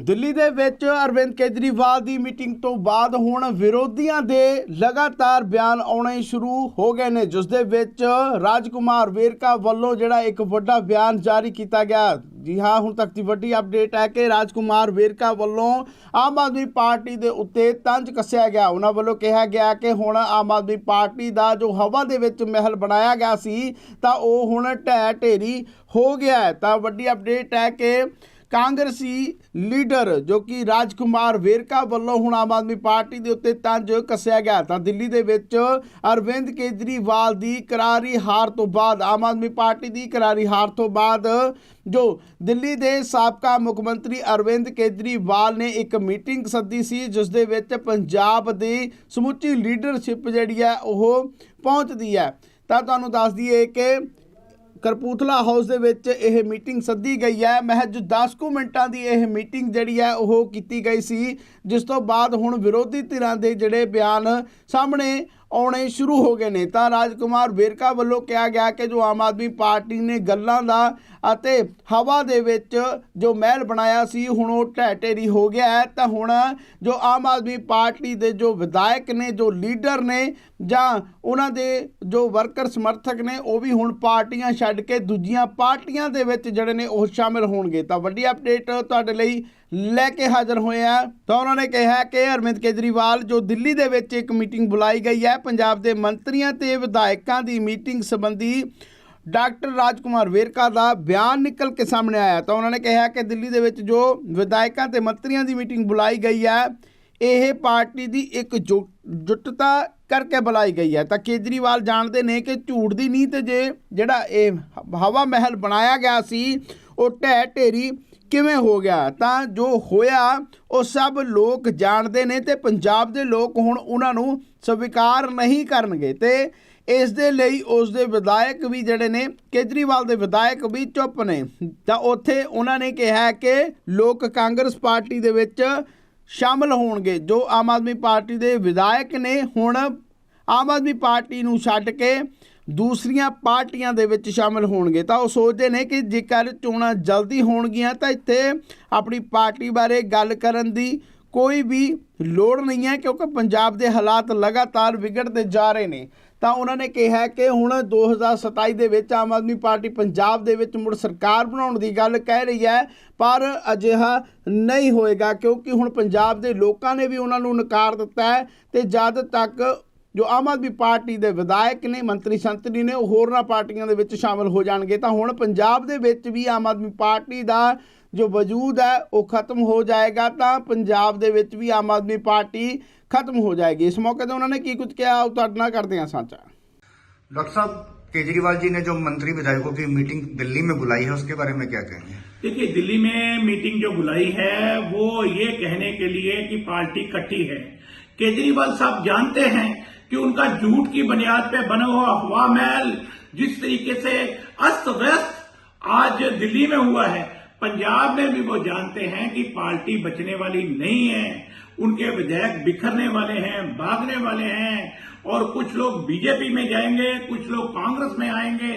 ਦਿੱਲੀ ਦੇ ਵਿੱਚ ਅਰਵਿੰਦ ਕੇਜਰੀਵਾਲ ਦੀ ਮੀਟਿੰਗ ਤੋਂ ਬਾਅਦ ਹੁਣ ਵਿਰੋਧੀਆਂ ਦੇ ਲਗਾਤਾਰ ਬਿਆਨ ਆਉਣੇ ਸ਼ੁਰੂ ਹੋ ਗਏ ਨੇ, ਜਿਸ ਦੇ ਵਿੱਚ ਰਾਜਕੁਮਾਰ ਵੇਰਕਾ ਵੱਲੋਂ ਜਿਹੜਾ ਇੱਕ ਵੱਡਾ ਬਿਆਨ ਜਾਰੀ ਕੀਤਾ ਗਿਆ। ਜੀ ਹਾਂ, ਹੁਣ ਤੱਕ ਦੀ ਵੱਡੀ ਅਪਡੇਟ ਹੈ ਕਿ ਰਾਜਕੁਮਾਰ ਵੇਰਕਾ ਵੱਲੋਂ ਆਮ ਆਦਮੀ ਪਾਰਟੀ ਦੇ ਉੱਤੇ ਤੰਜ ਕੱਸਿਆ ਗਿਆ। ਉਹਨਾਂ ਵੱਲੋਂ ਕਿਹਾ ਗਿਆ ਕਿ ਹੁਣ ਆਮ ਆਦਮੀ ਪਾਰਟੀ ਦਾ ਜੋ ਹਵਾ ਦੇ ਵਿੱਚ ਮਹਿਲ ਬਣਾਇਆ ਗਿਆ ਸੀ, ਤਾਂ ਉਹ ਹੁਣ ਢਹਿ ਢੇਰੀ ਹੋ ਗਿਆ ਤਾਂ ਵੱਡੀ ਅਪਡੇਟ ਹੈ ਕਿ ਕਾਂਗਰਸੀ ਲੀਡਰ ਜੋ ਕਿ ਰਾਜਕੁਮਾਰ ਵੇਰਕਾ ਵੱਲੋਂ ਹੁਣ ਆਮ ਆਦਮੀ ਪਾਰਟੀ ਦੇ ਉੱਤੇ ਤੰਜ ਕੱਸਿਆ ਗਿਆ। ਤਾਂ ਦਿੱਲੀ ਦੇ ਵਿੱਚ ਅਰਵਿੰਦ ਕੇਜਰੀਵਾਲ ਦੀ ਕਰਾਰੀ ਹਾਰ ਤੋਂ ਬਾਅਦ, ਆਮ ਆਦਮੀ ਪਾਰਟੀ ਦੀ ਕਰਾਰੀ ਹਾਰ ਤੋਂ ਬਾਅਦ ਜੋ ਦਿੱਲੀ ਦੇ ਸਾਬਕਾ ਮੁੱਖ ਮੰਤਰੀ ਅਰਵਿੰਦ ਕੇਜਰੀਵਾਲ ਨੇ ਇੱਕ ਮੀਟਿੰਗ ਸੱਦੀ ਸੀ, ਜਿਸ ਦੇ ਵਿੱਚ ਪੰਜਾਬ ਦੀ ਸਮੁੱਚੀ ਲੀਡਰਸ਼ਿਪ ਜਿਹੜੀ ਹੈ ਉਹ ਪਹੁੰਚਦੀ ਹੈ। ਤਾਂ ਤੁਹਾਨੂੰ ਦੱਸ ਦਈਏ ਕਿ ਕਰਪੂਥਲਾ ਹਾਊਸ ਦੇ ਵਿੱਚ ਇਹ ਮੀਟਿੰਗ ਸੱਦੀ ਗਈ ਹੈ। ਮਹਿਜ 10 ਕੁ ਮਿੰਟਾਂ ਦੀ ਇਹ ਮੀਟਿੰਗ ਜਿਹੜੀ ਹੈ, ਉਹ ਕੀਤੀ ਗਈ ਸੀ, ਜਿਸ ਤੋਂ ਬਾਅਦ ਹੁਣ ਵਿਰੋਧੀ ਧਿਰਾਂ ਦੇ ਜਿਹੜੇ ਬਿਆਨ ਸਾਹਮਣੇ ਆਉਣੇ ਸ਼ੁਰੂ ਹੋ ਗਏ ਨੇ। ਤਾਂ ਰਾਜਕੁਮਾਰ ਵੇਰਕਾ ਵੱਲੋਂ ਕਿਹਾ ਗਿਆ ਕਿ ਜੋ ਆਮ ਆਦਮੀ ਪਾਰਟੀ ਨੇ ਗੱਲਾਂ ਦਾ ਅਤੇ ਹਵਾ ਦੇ ਵਿੱਚ ਜੋ ਮਹਿਲ ਬਣਾਇਆ ਸੀ, ਹੁਣ ਉਹ ਢਹਿ ਢੇਰੀ ਹੋ ਗਿਆ ਹੈ। ਤਾਂ ਹੁਣ ਜੋ ਆਮ ਆਦਮੀ ਪਾਰਟੀ ਦੇ ਜੋ ਵਿਧਾਇਕ ਨੇ, ਜੋ ਲੀਡਰ ਨੇ, ਜਾਂ ਉਹਨਾਂ ਦੇ ਜੋ ਵਰਕਰ ਸਮਰਥਕ ਨੇ, ਉਹ ਵੀ ਹੁਣ ਪਾਰਟੀਆਂ ਛੱਡ ਕੇ ਦੂਜੀਆਂ ਪਾਰਟੀਆਂ ਦੇ ਵਿੱਚ ਜਿਹੜੇ ਨੇ, ਉਹ ਸ਼ਾਮਿਲ ਹੋਣਗੇ। ਤਾਂ ਵੱਡੀ ਅਪਡੇਟ ਤੁਹਾਡੇ ਲਈ ਲੈ ਕੇ ਹਾਜ਼ਰ ਹੋਏ ਆ ਤਾਂ ਉਹਨਾਂ ਨੇ ਕਿਹਾ ਕਿ ਅਰਵਿੰਦ ਕੇਜਰੀਵਾਲ, ਜੋ ਦਿੱਲੀ ਦੇ ਵਿੱਚ ਇੱਕ ਮੀਟਿੰਗ ਬੁਲਾਈ ਗਈ ਹੈ, ਪੰਜਾਬ ਦੇ ਮੰਤਰੀਆਂ ਤੇ ਵਿਧਾਇਕਾਂ ਦੀ ਮੀਟਿੰਗ ਸੰਬੰਧੀ ਡਾਕਟਰ ਰਾਜਕੁਮਾਰ ਵੇਰਕਾ ਦਾ ਬਿਆਨ ਨਿਕਲ ਕੇ ਸਾਹਮਣੇ ਆਇਆ ਤਾਂ ਉਹਨਾਂ ਨੇ ਕਿਹਾ ਕਿ ਦਿੱਲੀ ਦੇ ਵਿੱਚ ਜੋ ਵਿਧਾਇਕਾਂ ਤੇ ਮੰਤਰੀਆਂ ਦੀ ਮੀਟਿੰਗ ਬੁਲਾਈ ਗਈ ਹੈ, ਇਹ ਪਾਰਟੀ ਦੀ ਇੱਕ ਜੁ- ਜੁੱਟਤਾ ਕਰਕੇ ਬੁਲਾਈ ਗਈ ਹੈ। ਤਾਂ ਕੇਜਰੀਵਾਲ ਜਾਣਦੇ ਨੇ ਕਿ ਝੂਠ ਦੀ ਨੀਤ ਜੇ ਜਿਹੜਾ ਇਹ ਹਵਾ ਮਹਿਲ ਬਣਾਇਆ ਗਿਆ ਸੀ, ਉਹ ਢਹਿ ਢੇਰੀ ਕਿਵੇਂ ਹੋ ਗਿਆ? ਤਾਂ ਜੋ ਹੋਇਆ, ਉਹ ਸਭ ਲੋਕ ਜਾਣਦੇ ਨੇ ਤੇ ਪੰਜਾਬ ਦੇ ਲੋਕ ਹੁਣ ਉਹਨਾਂ ਨੂੰ ਸਵੀਕਾਰ ਨਹੀਂ ਕਰਨਗੇ। ਤੇ ਇਸ ਦੇ ਲਈ ਉਸ ਦੇ ਵਿਧਾਇਕ ਵੀ ਜਿਹੜੇ ਨੇ, ਕੇਜਰੀਵਾਲ ਦੇ ਵਿਧਾਇਕ ਵੀ ਚੁੱਪ ਨੇ। ਤਾਂ ਉੱਥੇ ਉਹਨਾਂ ਨੇ ਕਿਹਾ ਕਿ ਲੋਕ ਕਾਂਗਰਸ ਪਾਰਟੀ ਦੇ ਵਿੱਚ ਸ਼ਾਮਲ ਹੋਣਗੇ। ਜੋ ਆਮ ਆਦਮੀ ਪਾਰਟੀ ਦੇ ਵਿਧਾਇਕ ਨੇ, ਹੁਣ ਆਮ ਆਦਮੀ ਪਾਰਟੀ ਨੂੰ ਛੱਡ ਕੇ ਦੂਸਰੀਆਂ ਪਾਰਟੀਆਂ ਦੇ ਵਿੱਚ ਸ਼ਾਮਲ ਹੋਣਗੇ। ਤਾਂ ਉਹ ਸੋਚਦੇ ਨੇ ਕਿ ਜੇਕਰ ਚੋਣਾਂ ਜਲਦੀ ਹੋਣਗੀਆਂ, ਤਾਂ ਇੱਥੇ ਆਪਣੀ ਪਾਰਟੀ ਬਾਰੇ ਗੱਲ ਕਰਨ ਦੀ ਕੋਈ ਵੀ ਲੋੜ ਨਹੀਂ ਹੈ, ਕਿਉਂਕਿ ਪੰਜਾਬ ਦੇ ਹਾਲਾਤ ਲਗਾਤਾਰ ਵਿਗੜਦੇ ਜਾ ਰਹੇ ਨੇ। ਤਾਂ ਉਹਨਾਂ ਨੇ ਕਿਹਾ ਕਿ ਹੁਣ 2027 ਦੇ ਵਿੱਚ ਆਮ ਆਦਮੀ ਪਾਰਟੀ ਪੰਜਾਬ ਦੇ ਵਿੱਚ ਮੁੜ ਸਰਕਾਰ ਬਣਾਉਣ ਦੀ ਗੱਲ ਕਹਿ ਰਹੀ ਹੈ, ਪਰ ਅਜਿਹਾ ਨਹੀਂ ਹੋਏਗਾ, ਕਿਉਂਕਿ ਹੁਣ ਪੰਜਾਬ ਦੇ ਲੋਕਾਂ ਨੇ ਵੀ ਉਹਨਾਂ ਨੂੰ ਨਕਾਰ ਦਿੱਤਾ ਹੈ ਤੇ ਜਦ ਤੱਕ ਜੋ ਆਮ ਆਦਮੀ ਪਾਰਟੀ ਦੇ ਵਿਧਾਇਕ ਨੇ ਮੰਤਰੀ ਸੰਤਰੀ ਨੇ ਉਹ ਹੋਰਨਾਂ ਪਾਰਟੀਆਂ ਦੇ ਵਿੱਚ ਸ਼ਾਮਲ ਹੋ ਜਾਣਗੇ ਤਾਂ ਹੁਣ ਪੰਜਾਬ ਦੇ ਵਿੱਚ ਵੀ ਆਮ ਆਦਮੀ ਪਾਰਟੀ ਦਾ ਜੋ ਵਜੂਦ ਹੈ ਉਹ ਖਤਮ ਹੋ ਜਾਏਗਾ ਤਾਂ ਪੰਜਾਬ ਦੇ ਵਿੱਚ ਵੀ ਆਮ ਆਦਮੀ ਪਾਰਟੀ ਖਤਮ ਹੋ ਜਾਏਗੀ ਇਸ ਮੌਕੇ ਤੇ ਉਹਨਾਂ ਨੇ ਕੀ ਕੁਝ ਕਿਹਾ ਉਹ ਤੁਹਾਡੇ ਨਾਲ ਕਰਦੇ ਹਾਂ ਸਾਂਝਾ डॉक्टर साहब केजरीवाल जी ने जो मंत्री विधायकों की मीटिंग दिल्ली में बुलाई है उसके बारे में क्या कहेंगे देखिए दिल्ली में मीटिंग जो बुलाई है वो ये कहने के लिए कि पार्टी कट्टी है केजरीवाल साहब जानते हैं कि उनका झूठ की बुनियाद पे बना हुआ हवा महल जिस तरीके से अस्त व्यस्त आज दिल्ली में हुआ है, पंजाब में भी वो जानते हैं कि पार्टी बचने वाली नहीं है, उनके विधायक बिखरने वाले हैं, भागने वाले हैं, और कुछ लोग बीजेपी में जाएँगे, कुछ लोग कांग्रेस में आएँगे,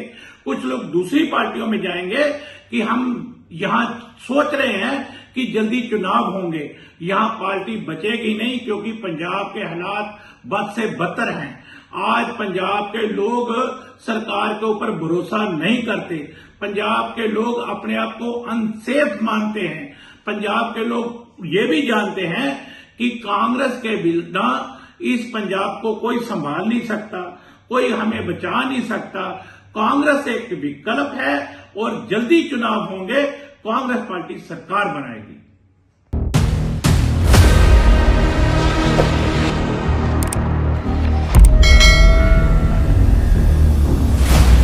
कुछ लोग दूसरी पार्टियों में जाएँगे कि हम यहाँ सोच रहे हैं कि जल्दी चुनाव होंगे। यहाँ पार्टी बचेगी नहीं क्योंकि पंजाब के हालात बद से बदतर हैं। आज पंजाब के लोग सरकार के ऊपर भरोसा नहीं करते। पंजाब के लोग अपने आप को अनसेफ मानते हैं। पंजाब के लोग ये भी जानते हैं कि कांग्रेस के बिना इस पंजाब को कोई संभाल नहीं सकता, कोई हमें बचा नहीं सकता। कांग्रेस एक विकल्प है और जल्दी चुनाव होंगे, कांग्रेस पार्टी सरकार बनाएगी।